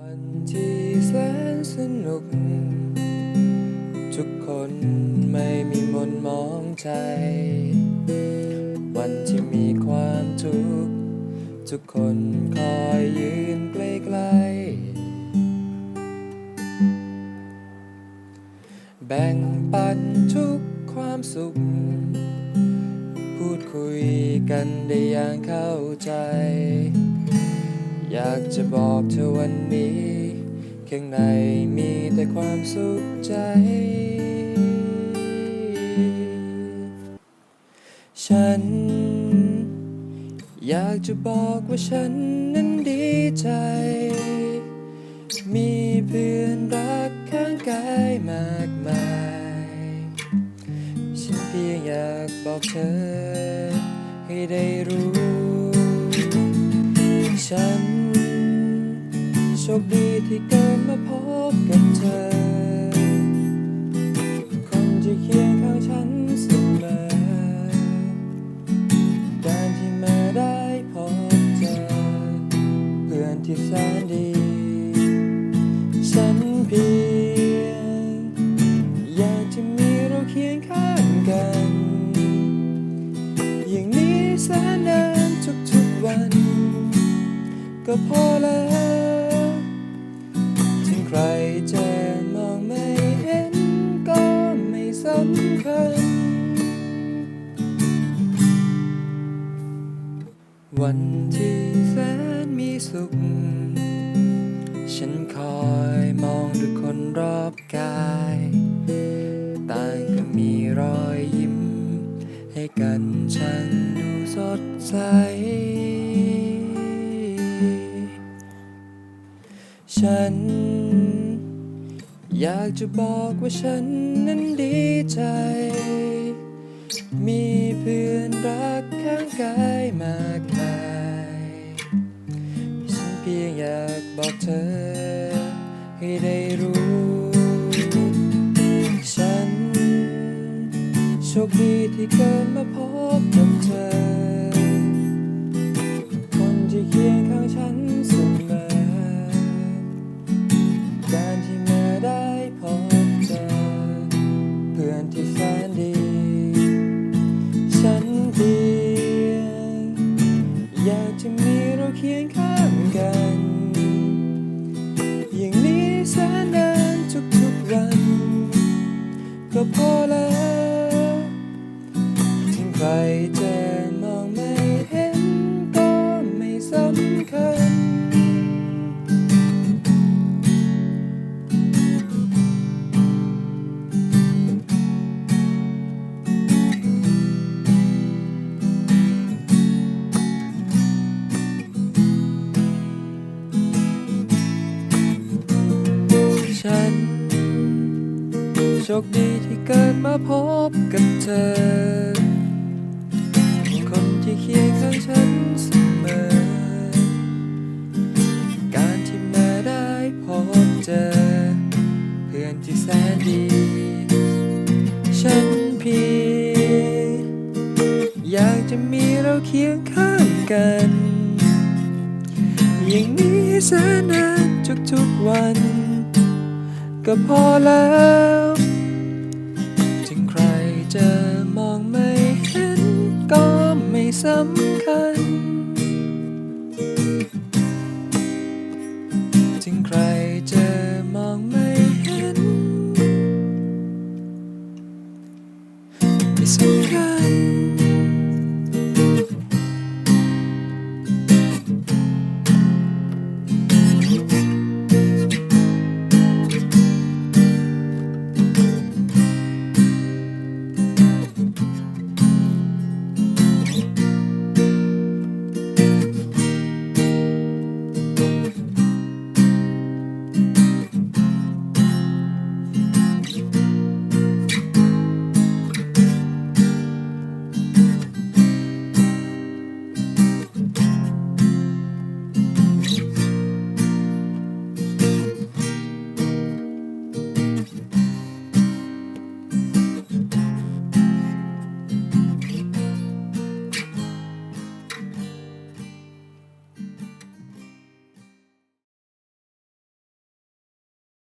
วันที่แสนสนุก ทุกคนไม่มีมนมองใจ วันที่มีความทุกข์ทุกคนคอยยืนใกล้ๆแบ่งปันทุกความสุข พูดคุยกันได้อย่างเข้าใจ อยากจะบอกเธอวันนี้ข้างในมีแต่ความสุขใจ ฉัน อยากจะบอกว่าฉันนั้นดีใจ มีเพื่อนรักข้างกายมากมาย ฉันเพียงอยากบอกเธอให้ได้รู้ คดีที่เกิดมาพบกับเธอ คนที่เคียงข้างฉันเสมอการที่มาได้พบเจอเพื่อนที่แสนดี ฉันเพียงอยากจะมีเราเคียงข้างกัน อย่างนี้แสนนานทุกๆวัน ก็พอแล้วำคัญวันที่แสนมีสุข ฉันคอยมองดูคนรอบกาย ต่างก็มีรอยยิ้ม ให้กันช่างดูสดใส ฉันอยากจะบอกว่าฉันนั้นดี ใจ มีเพื่อนรักข้างกายมากมายฉันเพียงอยากบอกเธอ ให้ได้รู้ ฉันโชคดีที่เกิดมาพบกับเธอ ใครจะมองไม่เห็นก็ไม่สำคัญ ฉันโชคดีที่เกิดมาพบกับเธอ แสนดี ฉันเพียงอยากจะมีเราเคียงข้างกัน อย่างนี้แสนนานทุกๆวัน ก็พอแล้วถึงใครจะมองไม่เห็นก็ไม่สำคัญ